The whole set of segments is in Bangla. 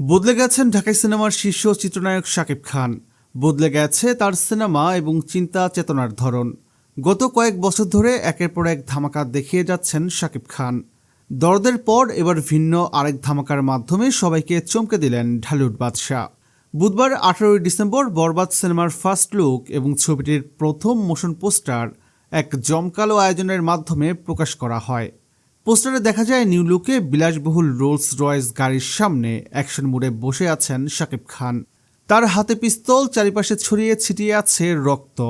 বদলে গেছেন ঢাকাই সিনেমার শীর্ষ চিত্রনায়ক শাকিব খান। বদলে গেছে তার সিনেমা এবং চিন্তা চেতনার ধরন। গত কয়েক বছর ধরে একের পর এক ধামাকা দেখিয়ে যাচ্ছেন শাকিব খান। দরদের পর এবার ভিন্ন আরেক ধামাকার মাধ্যমে সবাইকে চমকে দিলেন ঢালিউড বাদশাহ। বুধবার আঠারোই ডিসেম্বর বরবাদ সিনেমার ফার্স্ট লুক এবং ছবিটির প্রথম মোশন পোস্টার এক জমকালো আয়োজনের মাধ্যমে প্রকাশ করা হয়। পোস্টারে দেখা যায় নিউ লুকে বিলাসবহুল রোলস রয়েস গাড়ির সামনে অ্যাকশন মোডে বসে আছেন শাকিব খান। তার হাতে পিস্তল, চারিপাশে ছড়িয়ে ছিটিয়ে আছে রক্ত।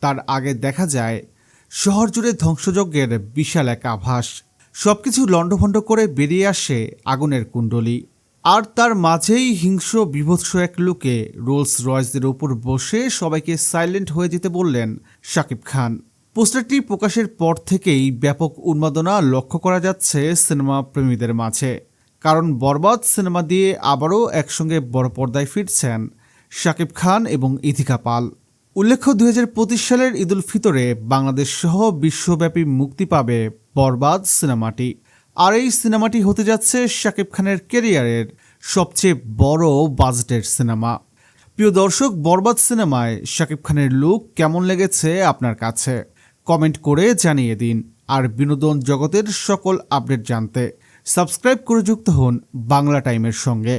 তার আগে দেখা যায় শহর জুড়ে ধ্বংসযজ্ঞের বিশাল এক আভাস। সবকিছু লণ্ডভণ্ড করে বেরিয়ে আসে আগুনের কুণ্ডলী। আর তার মাঝেই হিংস্র, বিভৎস এক লুকে রোলস রয়েসদের উপর বসে সবাইকে সাইলেন্ট হয়ে যেতে বললেন শাকিব খান। পোস্টারটি প্রকাশের পর থেকেই ব্যাপক উন্মাদনা লক্ষ্য করা যাচ্ছে সিনেমা প্রেমীদের মাঝে। কারণ বরবাদ সিনেমা দিয়ে আবারও একসঙ্গে বড় পর্দায় ফিরছেন শাকিব খান এবং ইথিকা পাল। উল্লেখ্য, দুই হাজার পঁচিশ সালের ঈদুল ফিতরে বাংলাদেশ সহ বিশ্বব্যাপী মুক্তি পাবে বরবাদ সিনেমাটি। আর এই সিনেমাটি হতে যাচ্ছে শাকিব খানের কেরিয়ারের সবচেয়ে বড় বাজেটের সিনেমা। প্রিয় দর্শক, বরবাদ সিনেমায় শাকিব খানের লুক কেমন লেগেছে আপনার কাছে? কমেন্ট করে জানিয়ে দিন। আর বিনোদন জগতের সকল আপডেট জানতে সাবস্ক্রাইব করে যুক্ত হন বাংলা টাইমের সঙ্গে।